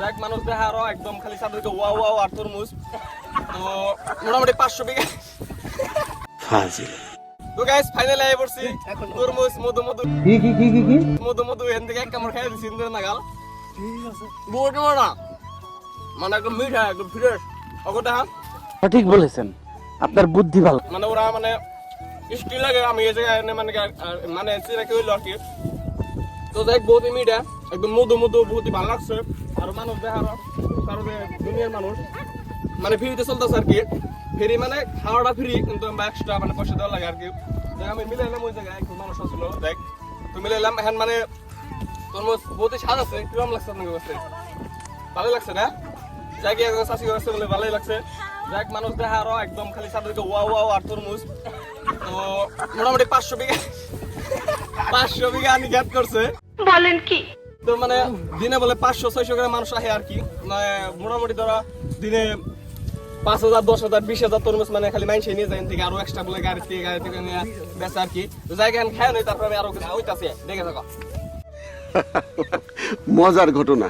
যাক মানুষ দেখা আরও একদম খালি সাদুকে ওয়া ওয়া আর তরমুজ। তো মোটামুটি পাঁচশো বিঘা। তো গাইস ফাইনালি আই পড়ছি। তরমুজ মধু মধু। কি কি কি কি কি? মধু মধু এখান থেকে এক কামড় খাই দিছি ইন্দ্রের নাগাল। বহুত বড় মানে একদম মিঠা একদম ফ্রেশ অগটা সঠিক বলেছেন। আপনার বুদ্ধি ভালো। মানে ওরা মানে ইষ্টি লাগে আমি এই জায়গায় এনে মানে মানে চিনাকি হইল আর কি। তো দেখ, বহুত মিঠা একদম মধু মধু, বহুত ভালো লাগছে। আর মানুষ দেখার কারও যে দুনিয়ার মানুষ মানে ফ্রিতে চলতেছে আর কি। ফ্রি মানে খাওয়াটা ফ্রি কিন্তু আমরা এক্সট্রা মানে পয়সা দেওয়া লাগে আর কি। আমি মিলাইলাম ওই জায়গায় একটু মানুষ আসলো দেখ, তো মিলাইলাম এখন মানে তোর বহুত স্বাদ আছে, কিরম লাগছে আপনাকে কাছে ভালো লাগছে, না? যাই একজন চাষি করছে বলে ভালোই লাগছে। যাক মানুষ দেখা আরও একদম খালি সাদুকে ওয়া ওয়া আর তরমুজ তো মোটামুটি পাঁচশো বিঘা পাঁচশো বিঘা আমি গ্যাপ করছে। বলেন কি? তো মানে দিনে বলে পাঁচশো ছয়শো করে মানুষ আহে আর কি। মানে মোটামুটি ধরা দিনে পাঁচ হাজার দশ হাজার বিশ হাজার তরমুজ মানে খালি মাইনসে নিয়ে যায় থেকে আরও এক্সট্রা বলে গাড়ি থেকে গাড়ি থেকে নিয়ে বেঁচে আর কি। জায়গা খায় নাই তারপরে আমি আরও কিছু হইতাছে। দেখে থাকো। মজার ঘটনা।